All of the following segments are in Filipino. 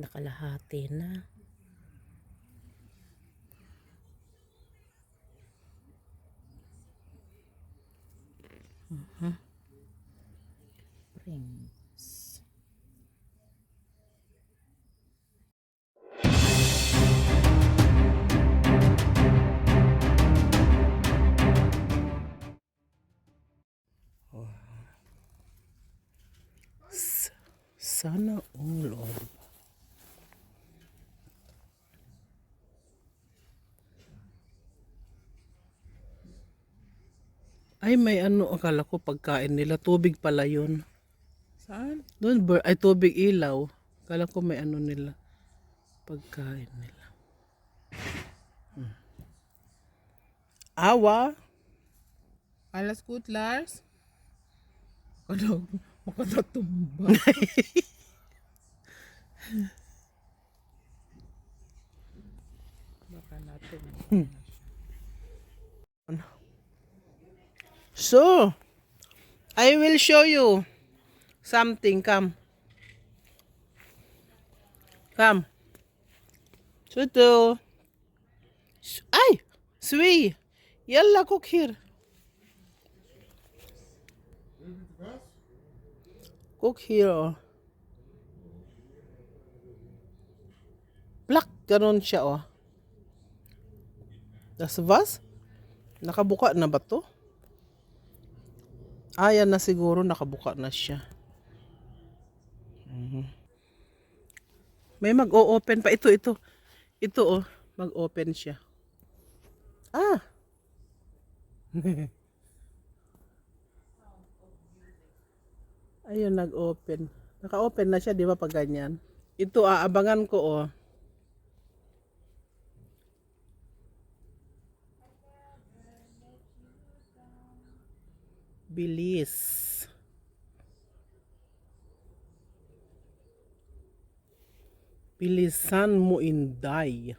Nakalahati na. Mhm. Prince. S- Sana all Lord. Ay, may ano, akala ko pagkain nila. Tubig pala yun. Saan? Doon, ay tubig ilaw. Akala ko may ano nila. Pagkain nila. Hmm. Awa. Alles gut, Lars? Ano? Makatatumba. Baka natin. So, I will show you something. Come. Come. Tutu. Ay! Sui! Yalla, cook here. Cook here. Black. Ganon siya, oh. Das was? Nakabuka na ba to? Ah, yan na siguro. Nakabuka na siya. Mhm. May mag-o-open pa. Ito, ito. Ito, oh. Mag-open siya. Ah! Ayun, nag-open. Naka-open na siya, di ba, pag ganyan? Ito, aabangan ko, oh. Bilis. Bilisan mo, Inday.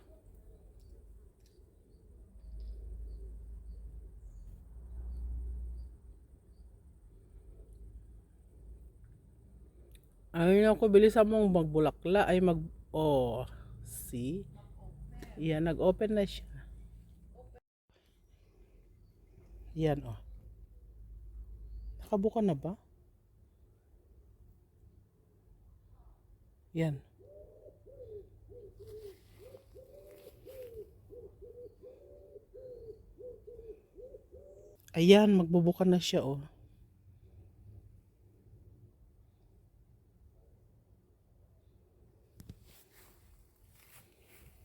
Ay, ako, bilisan mong magbulakla. Ay, mag... Oh, see? Yan, nag-open na siya. Yan, oh. Nakabuka na ba? Yan. Ayan, magbubuka na siya, oh.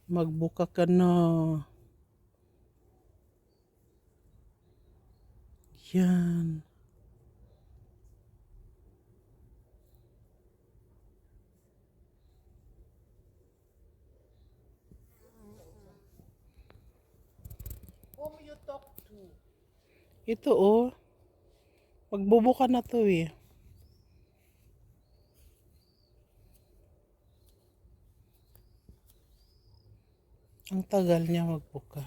Magbuka ka na. Yan. Ito, oh. Magbubuka na to, eh. Ang tagal niya magbuka.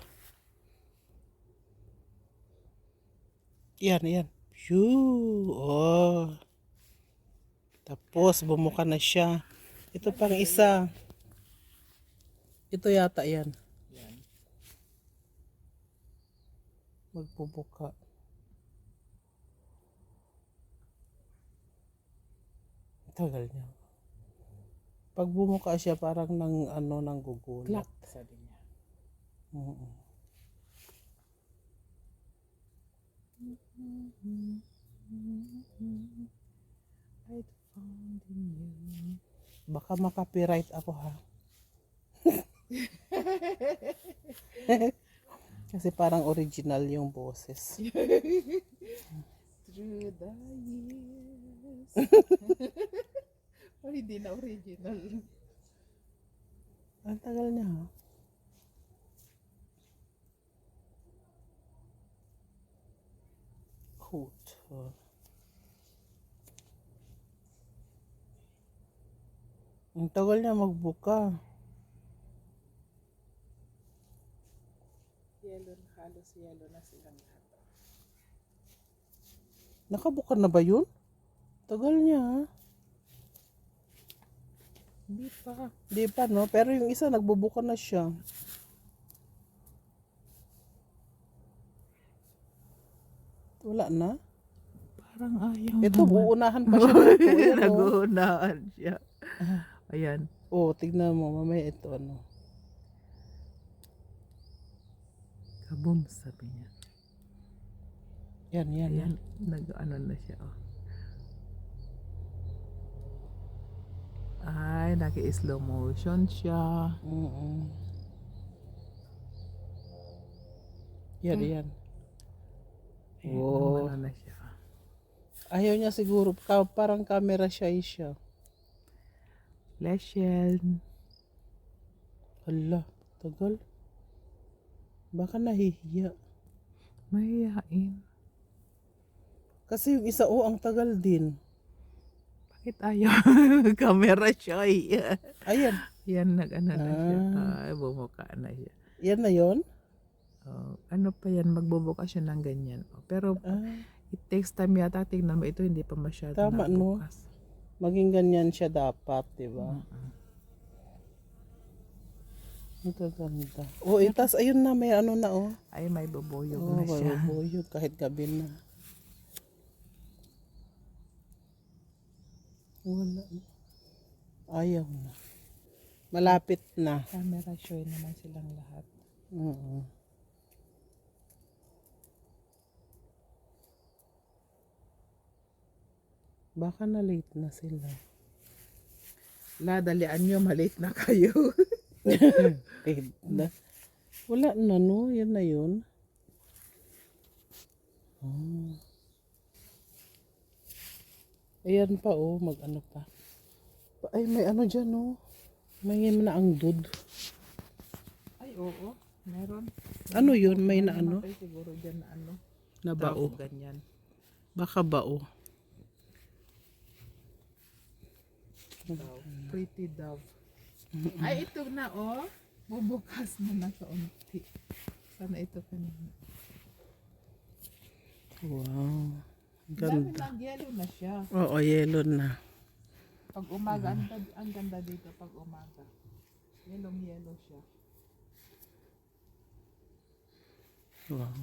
Yan, yan. Phew! Oh. Tapos, bumuka na siya. Ito pang isa. Ito yata yan. Magbubuka. Tagal niya. Pag bumuka siya, parang nang ano, nang gugulat. Clock, sabi niya. Oo. I found in you. Baka makapiright ako ha. Kasi parang original yung boses. Through the years. Oh, hindi na original. Ang tagal niya ha. Coat. Oh. Ang tagal niya magbuka. Yellow, halos yellow na silang lahat. Nakabuka na ba yun? Tagal niya ha. Hindi pa. Di pa, no? Pero yung isa, nagbubuka na siya. Wala na. Parang ayaw Ito, naman. uunahan pa siya. Nag-uunaan siya. Ayan. Oh, tignan mo. Mamaya ito, ano. Kaboom, sabi niya. Yan, yan, yan. Ayan, nag-ano na siya. Oh. Ay, naki-slow motion siya. Mm-mm. Yan, yan. Ayan, Oh. ano na siya. Ayaw niya siguro. Ka, parang camera shy siya. Leshen. Hala, tagal. Baka nahihiya. Mahihain. Kasi yung isa, oh, ang tagal din. Bakit ayaw? Camera shy. Ayan. Yan, nag-ano na siya. Ah. Ay, bumuka na siya. Yan na yon. Oh, ano pa yan, magbubuka siya ng ganyan. Oh, pero Ah, it takes time yata. Tingnan mo, ito hindi pa masyado Tama, no? nabukas. maging ganyan siya dapat, di ba? Mm-mm. Ang gaganda. Oh, itas, ayun na, may ano na, oh. Ay, may bubuyog Oh, na siya. bubuyog kahit gabi na. Wala na. Ayaw na. Malapit na. Camera shy naman silang lahat. Oo. Baka na late na sila. La, dalian nyo, malate na kayo. Eh, na- Wala na no, yan na yun. Oh. Ayan pa oh, mag-ano pa. Pa- Ay, may ano dyan oh. May na ang dud. Ay, oo. Meron. Ano yun? May na ano? Ay, siguro dyan na ano. Na bao. Tawag Ganyan. Baka bao. Dove. Pretty dove. Ay, ito na, oh. Bubukas na na kaunti. Sana ito kanina. Wow. Dami Ganda. lang, yellow na siya. Oo, yellow na. Pag umaga, ang, ganda- ang ganda dito pag umaga. Yellow yellow siya. Wow.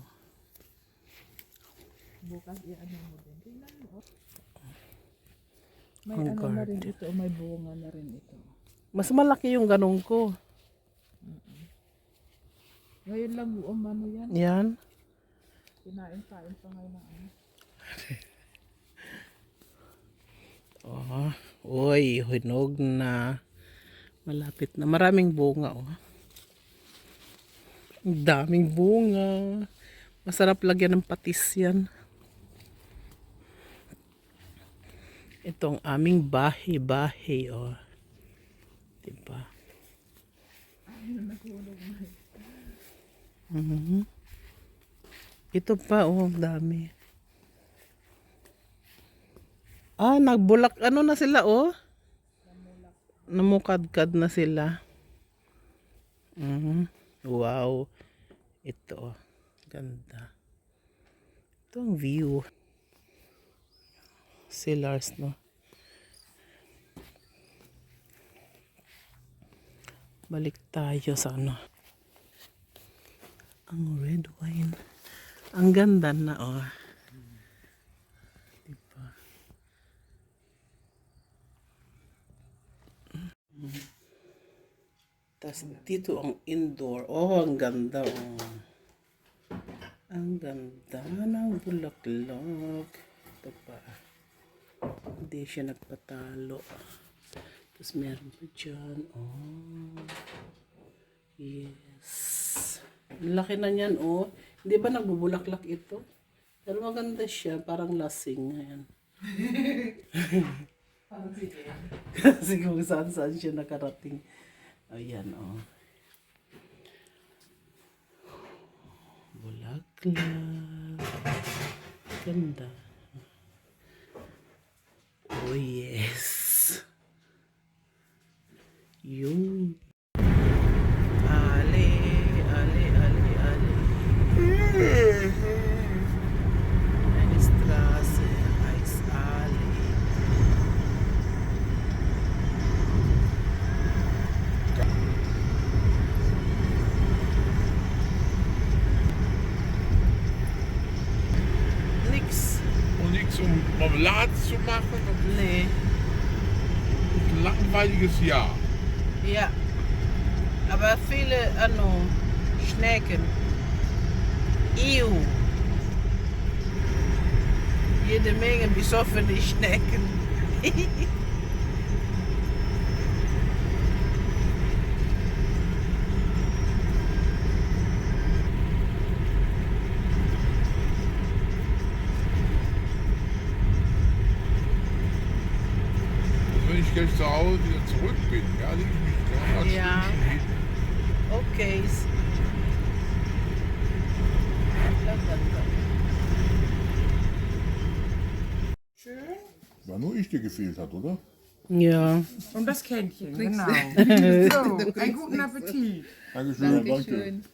Bukas i-ano mo din. Tingnan mo. oh. May Ang ano na rin ito. May bunga na rin ito. Mas malaki yung ganong ko. Ngayon lang umano yan. Yan. Kinain-kain pa ngayon ng ano. Oh, uy, hinog na. Malapit na. Maraming bunga, oh. Ang daming bunga. Masarap lagyan ng patis yan. Itong aming bahay-bahay, oh. Diba? Mhm. Ito pa, oh, dami. Ah, nagbulak, ano na sila, oh? Namukadkad na sila. Mhm. Wow. Ito, oh. Ganda. Ito ang view. Silars, no? Balik tayo sa ano. Ang red wine. Ang ganda na, oh. Diba? Tapos dito ang indoor. Oh, ang ganda, oh. Ang ganda ng bulaklak. Ito pa. Hindi siya nagpatalo. Tapos meron pa dyan. Oh. Yes. Laki na niyan, oh. Hindi ba nagbubulaklak ito? Pero maganda siya. Parang lasing. Ayan. Kasi kung saan saan siya nakarating. Ayan, oh. Bulaklak. Ganda. Oh, yes. Yung. Langweiliges Jahr. Ja. Aber viele, ano, Schnecken. Ew. Jede Menge besoffene Schnecken. zu Hause wieder zurück bin, ja, ich mich Ja. Okay. Schön. War nur ich, der gefehlt hat, oder? Ja. Und das Kännchen, genau. so, einen guten Appetit. Dankeschön. Dankeschön.